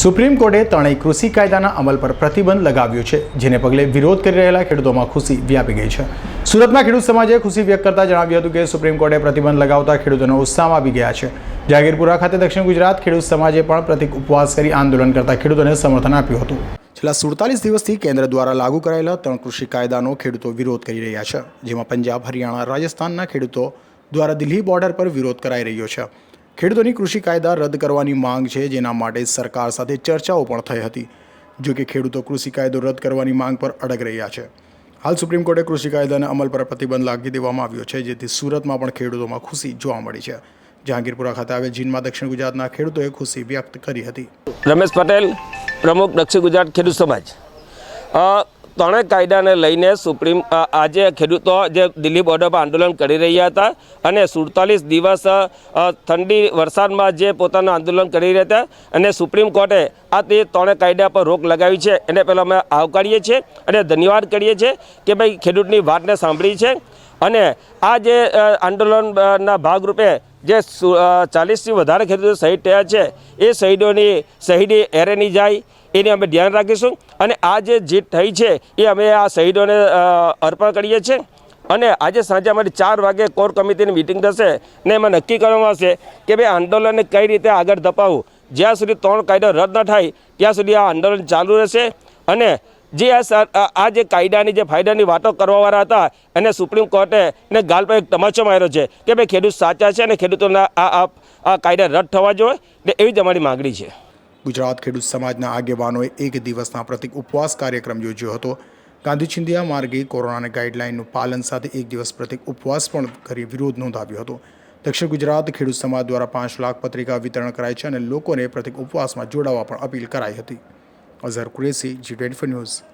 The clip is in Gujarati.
સુપ્રીમ કોર્ટે ત્રણેય કૃષિ કાયદાના અમલ પર પ્રતિબંધ લગાવ્યો છે, જેને પગલે વિરોધ કરી રહેલા ખેડૂતોમાં ખુશી વ્યાપી ગઈ છે. સુરતમાં ખેડૂત સમાજે ખુશી વ્યક્ત કરતા જણાવ્યું હતું કે સુપ્રીમ કોર્ટે પ્રતિબંધ લગાવતા ખેડૂતોનો ઉત્સાહમાં આવી ગયા છે. જાગીરપુરા ખાતે દક્ષિણ ગુજરાત ખેડૂત સમાજે પણ પ્રતિક ઉપવાસ કરી આંદોલન કરતા ખેડૂતોને સમર્થન આપ્યું હતું. છેલ્લા સુડતાલીસ દિવસથી કેન્દ્ર દ્વારા લાગુ કરાયેલા ત્રણ કૃષિ કાયદાનો ખેડૂતો વિરોધ કરી રહ્યા છે, જેમાં પંજાબ, હરિયાણા, રાજસ્થાનના ખેડૂતો દ્વારા દિલ્હી બોર્ડર પર વિરોધ કરાઈ રહ્યો છે. ખેડૂતોની કૃષિ કાયદા રદ કરવાની માંગ છે, જેના માટે સરકાર સાથે ચર્ચાઓ પણ થઈ હતી. જો કે ખેડૂતો કૃષિ કાયદો રદ કરવાની માંગ પર અડગ રહ્યા છે. હાલ સુપ્રીમ કોર્ટે કૃષિ કાયદાના અમલ પર પ્રતિબંધ લાગી દેવામાં આવ્યો છે, જેથી સુરતમાં પણ ખેડૂતોમાં ખુશી જોવા મળી છે. જહાંગીરપુરા ખાતે આવેલ જીનમાં દક્ષિણ ગુજરાતના ખેડૂતોએ ખુશી વ્યક્ત કરી હતી. રમેશ પટેલ, પ્રમુખ દક્ષિણ ગુજરાત ખેડૂત સમાજ. ત્રણેય કાયદાને લઈને સુપ્રીમ આજે ખેડૂતો જે દિલ્હી બોર્ડર પર આંદોલન કરી રહ્યા હતા અને સુડતાલીસ દિવસ ઠંડી વરસાદમાં જે પોતાનું આંદોલન કરી રહ્યા હતા અને સુપ્રીમ કોર્ટે આ તે ત્રણેય કાયદા પર રોક લગાવી છે. એને પહેલાં અમે આવકારીએ છીએ અને ધન્યવાદ કરીએ છીએ કે ભાઈ ખેડૂતની વાતને સાંભળી છે. અને આ જે આંદોલનના ભાગરૂપે જે ચાલીસથી વધારે ખેડૂતો શહીદ થયા છે, એ શહીદોની, શહીદી એરે નહીં જાય એની અમે ધ્યાન રાખીશું અને આ જે જીત થઈ છે, એ અમે આ શહીદોને અર્પણ કરીએ છીએ. અને આજે સાંજે અમારી ચાર વાગે કોર કમિટીની મિટિંગ થશે ને એમાં નક્કી કરવામાં આવશે કે ભાઈ આંદોલનને કઈ રીતે આગળ ધપાવવું. જ્યાં સુધી ત્રણ કાયદો રદ ન થાય, ત્યાં સુધી આ આંદોલન ચાલુ રહેશે. અને જે આ આ જે કાયદાની જે ફાયદાની વાતો કરવાવાળા હતા, એને સુપ્રીમ કોર્ટે ને ગાલ પર એક તમાચો માર્યો છે કે ભાઈ ખેડૂત સાચા છે અને ખેડૂતોના આ આ કાયદા રદ થવા જોઈએ ને એવી જ અમારી માગણી છે. ગુજરાત ખેડૂત સમાજના આગેવાનોએ એક દિવસના પ્રતિક ઉપવાસ કાર્યક્રમ યોજ્યો હતો. ગાંધી ચિંધિયા માર્ગે કોરોનાની ગાઈડલાઇનનું પાલન સાથે એક દિવસ પ્રતિક ઉપવાસ પણ કરી વિરોધ નોંધાવ્યો હતો. દક્ષિણ ગુજરાત ખેડૂત સમાજ દ્વારા પાંચ લાખ પત્રિકા વિતરણ કરાય છે અને લોકોને પ્રતિક ઉપવાસમાં જોડાવા પણ અપીલ કરાઈ હતી. Azhar Qureshi, G twenty news.